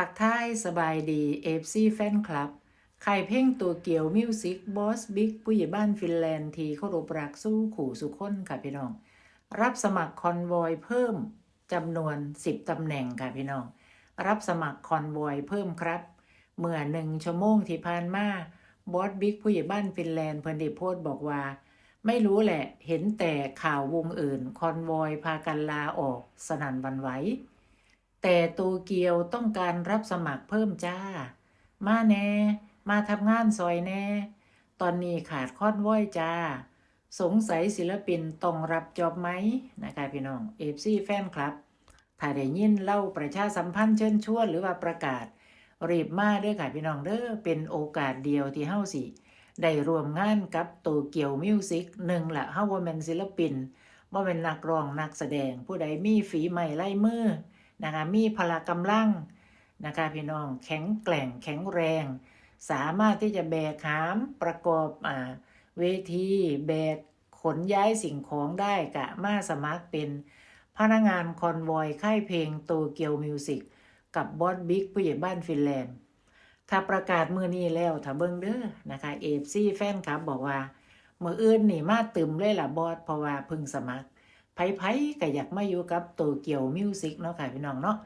ทักทายสบายดีเอฟซีแฟนคลับใครเพ่งตัวเกี่ยวมิวสิกบอสบิ๊กผู้ใหญ่บ้านฟินแลนด์ทีเคารพรักสู้ขู่สุขคนค่ะพี่น้อง รับสมัครคอนวอยเพิ่มจำนวน 10ตำแหน่งค่ะพี่น้อง รับสมัครคอนวอยเพิ่มครับ เมื่อหนึ่งชั่วโมงที่ผ่านมาบอสบิ๊กผู้ใหญ่บ้านฟินแลนด์เพิ่นได้โพสต์บอกว่า ไม่รู้แหละเห็นแต่ข่าววงอื่นคอนวอยพากันลาออกสนั่นวันไหว แต่โตเกียวต้องการรับสมัครเพิ่มจ้า มาแน่ มาทำงานซอยแน่ ตอนนี้ขาดคอนว้อยจ้า สงสัยศิลปินต้องรับจอบไหมนะคะพี่น้องเอฟซีแฟนคลับ ถ้าได้ยินเล่าประชาสัมพันธ์เชิญชวนหรือว่าประกาศ รีบมาเด้อค่ะพี่น้องเด้อเป็นโอกาสเดียวที่เฮาสิได้รวมงานกับโตเกียวมิวสิกหนึ่งละเฮาบ่แม่นศิลปินบ่แม่นนักร้องนักแสดงผู้ใดมีฝีไม้ลายมือ นะคะมีพละกำลังนะคะพี่น้องแข็งแกร่งแข็งแรง สามารถที่จะแบกหามประกอบอ่าเวทีแบกขนย้ายสิ่งของได้กะมาสมัครเป็นพนักงานคอนวอยค่ายเพลงโตเกียวมิวสิกกับบอสบิ๊กผู้ใหญ่บ้านฟินแลนด์ ถ้าประกาศมือนี้แล้วถ้าเบิ่งเด้อนะคะเอฟซีแฟนคลับบอกว่า เมื่ออื่นนี่มาตึมเลยล่ะบอสเพราะว่าพึ่งสมัคร ไผๆก็อยากมาอยู่กับโตเกียวมิวสิกเนาะค่ะพี่น้องเนาะ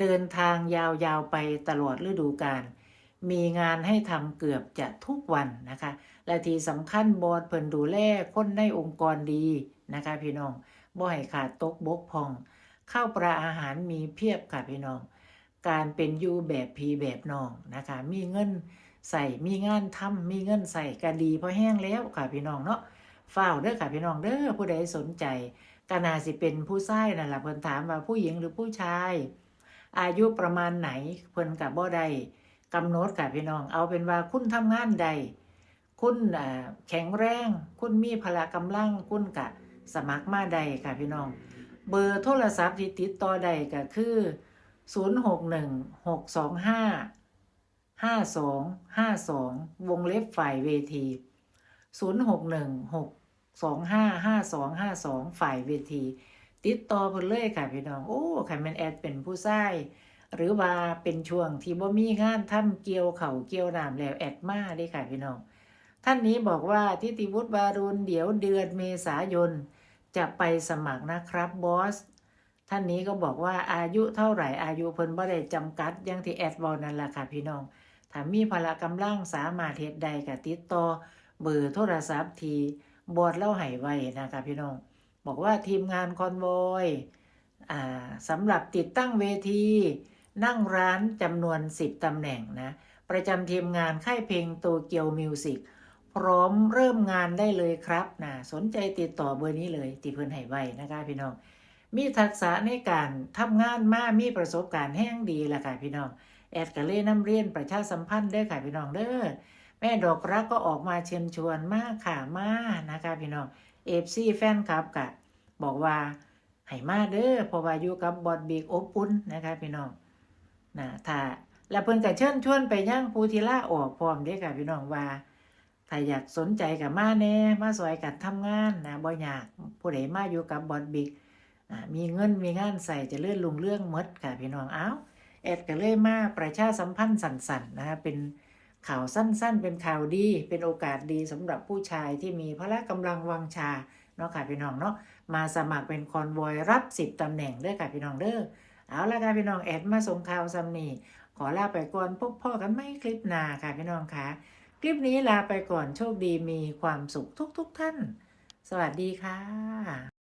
เดินทางยาวๆไปตลอดฤดูกาลมีงานให้ทำเกือบจะทุกวันนะคะ และที่สำคัญบอสเพิ่นดูแลคนในองค์กรดีนะคะ พี่น้องบ่ให้ขาดตกบกพร่องข้าวปลาอาหารมีเพียบค่ะพี่น้อง การเป็นอยู่แบบพีแบบน้องนะคะ มีเงินใส่มีงานทำมีเงินใส่ก็ดีพอแห้งแล้วค่ะพี่น้องเนาะฝ้าวเด้อค่ะพี่น้องเด้อผู้ใดสนใจ ก็น่าสิเป็นผู้ชายนั่นล่ะเพิ่นถามว่าผู้หญิงหรือผู้ชาย อายุประมาณไหนเพิ่นกับบ่ได้กำหนดค่ะพี่น้อง เอาเป็นว่าคุณทำงานใด คุณแข็งแรง คุณมีพละกำลัง คุณกะสมัครมาใดค่ะพี่น้อง เบอร์โทรศัพท์ที่ติดต่อใดก็คือ 0 6 1 6 2 5 5 2 5 2 วงเล็บฝ่ายเวที 0 6 1 6 2 5 5 2 5 2ฝ่ายเวที ติดต่อเพิ่นเลยค่ะพี่น้อง โอ้ใครแมนแอดเป็นผู้ชายหรือว่าเป็นช่วงที่บ่มีงานทำเกี่ยวเข่าเกี่ยวน้ำแล้วแอดมาเด้ค่ะพี่น้อง ท่านนี้บอกว่าทิติวุฒิวารุณเดี๋ยวเดือนเมษายน จะไปสมัครนะครับบอสท่านนี้ก็บอกว่าอายุเท่าไหร่อายุเพิ่นบ่ได้จำกัดอยังที่แอดบอกนั่นแหละค่ะพี่น้องถ้ามีพละกำลังสามารถเฮ็ดใดก็ติดต่อเบอร์โทรศัพท์ที่ บอดเล่าให้ไว้นะคะพี่น้อง บอกว่าทีมงานคอนโวยสำหรับติดตั้งเวที นั่งร้านจำนวน 10ตำแหน่งนะ ประจำทีมงานค่ายเพลงโตเกียวมิวสิกพร้อมเริ่มงานได้เลยครับนะสนใจติดต่อเบอร์นี้เลยติเพิ่นให้ไว้นะคะพี่น้อง มีทักษะในการทำงานมากมีประสบการณ์แห้งดีละค่ะพี่น้องแอดกะเล่น้ำเรียนประชาสัมพันธ์เด้อค่ะพี่น้องเด้อ แม่ดอกรักก็ออกมาเชิญชวนมากค่ะมานะคะพี่น้องเอฟซีแฟนคลับกะบอกว่าให้มาเด้อเพราะว่าอยู่กับบอดบีกอบอุ่นนะคะพี่น้องนะถ้าแล้วเพิ่นก็เชิญชวนไปย่างภูทิล่าออกพร้อมเด้อค่ะพี่น้องว่าถ้าอยากสนใจกับมาแน่มาสวยกันทำงานนะบ่อยากผู้ใดมาอยู่กับบอดบิกมีเงินมีงานใส่จะเลื่อนลุงเรื่องมดค่ะพี่น้องเอ้าแอดก็เลยมาประชาสัมพันธ์สั่นๆนะคะเป็น ข่าวสั้นๆ เป็นข่าวดี เป็นโอกาสดีสำหรับผู้ชายที่มีพละกำลังวังชาเนาะค่ะพี่น้องเนาะมาสมัครเป็นคอนวอยรับสิบตำแหน่งเด้อค่ะพี่น้องเด้อเอาละค่ะพี่น้องแอดมาส่งข่าวซ้ำนี่ขอลาไปก่อนพบพ่อกันไม่คลิปหน้าค่ะพี่น้องค่ะ คลิปนี้ลาไปก่อนโชคดีมีความสุขทุกๆทท่าน สวัสดีค่ะ